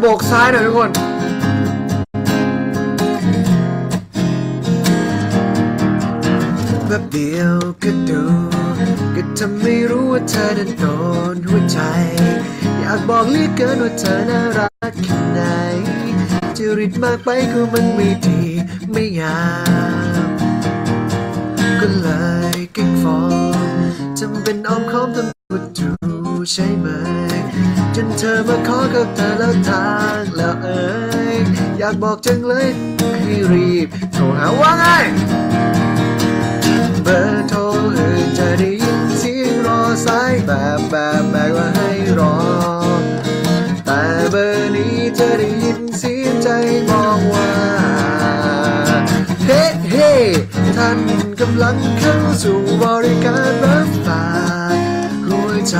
โบกซ้ายหน่อยทุกคนแบบเดียวก็ดูก็ทำไม่รู้ว่าเธอนั้นโดนหัวใจ อยากบอกเหลือเกินว่าเธอน่ารักแค่ไหนจะริตมากไปก็มันไม่ดีไม่งามก็เลยเก่งฟอร์มจำเป็นอ้อมค้อมทำตัวดูใช่ไหม เธอมาขอกับเธอแล้วทางแล้วเอ้ยอยากบอกจังเลยให้รีบโทรหาว่าไงเบอร์โทรอื่นจะได้ยินเสียงรอสายแบบแบบแบบว่าให้รอ แต่เบอร์นี้จะได้ยินเสียงใจบอกว่าเฮ้เฮ้ท่านกำลังเข้าสู่บริการรับฝากหัวใจ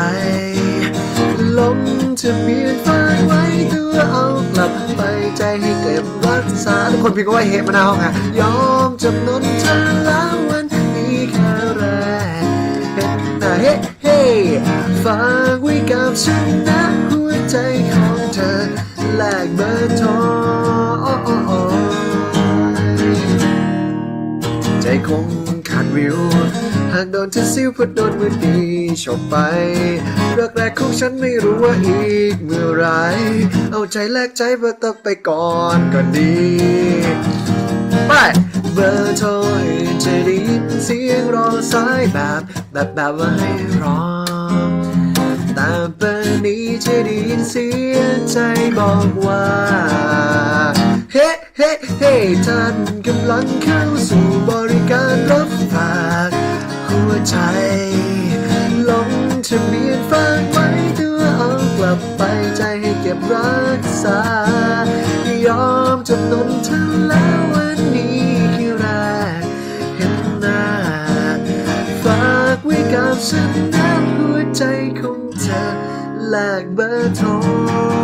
งทะเบียนฝากไว้เตัวเอากลับไปใจให้เก็บรักษาทุกคนพิมพ์ก็ว่าเฮมานาห้องอะยอมจำนนเธอแล้ววันนี้แค่แรกเห็นหน้าเฮ้เฮ้ฝากไว้กับฉันนะหัวใจของเธอแลกเบอร์โทรใจคง ขาดวิว หากโดนเธอซิวเพราะโดนมือดีชอบไปรักแรกของฉันไม่รู้ว่าอีกเมื่อไร เอาใจแลกใจเบอร์ตไปก่อนก็ดี ไปเบอร์โทรจะได้ยินเสียงรอสายแบบแบบแบบว่าให้รอแต่เบอร์นี้จะได้ยินเสียงใจบอกว่า เฮ้ เฮ้เฮ้ท่านกำลังเข้าสู่บริการรับฝากหัวใจ ลงทะเบียนฝากไว้ตัวเอากลับไปใจให้เก็บรักษา ยอมจำนนเธอแล้ววันนี้คือแรกเห็นหน้า ฝากไว้กับฉันนะหัวใจของเธอแลกเบอร์โทร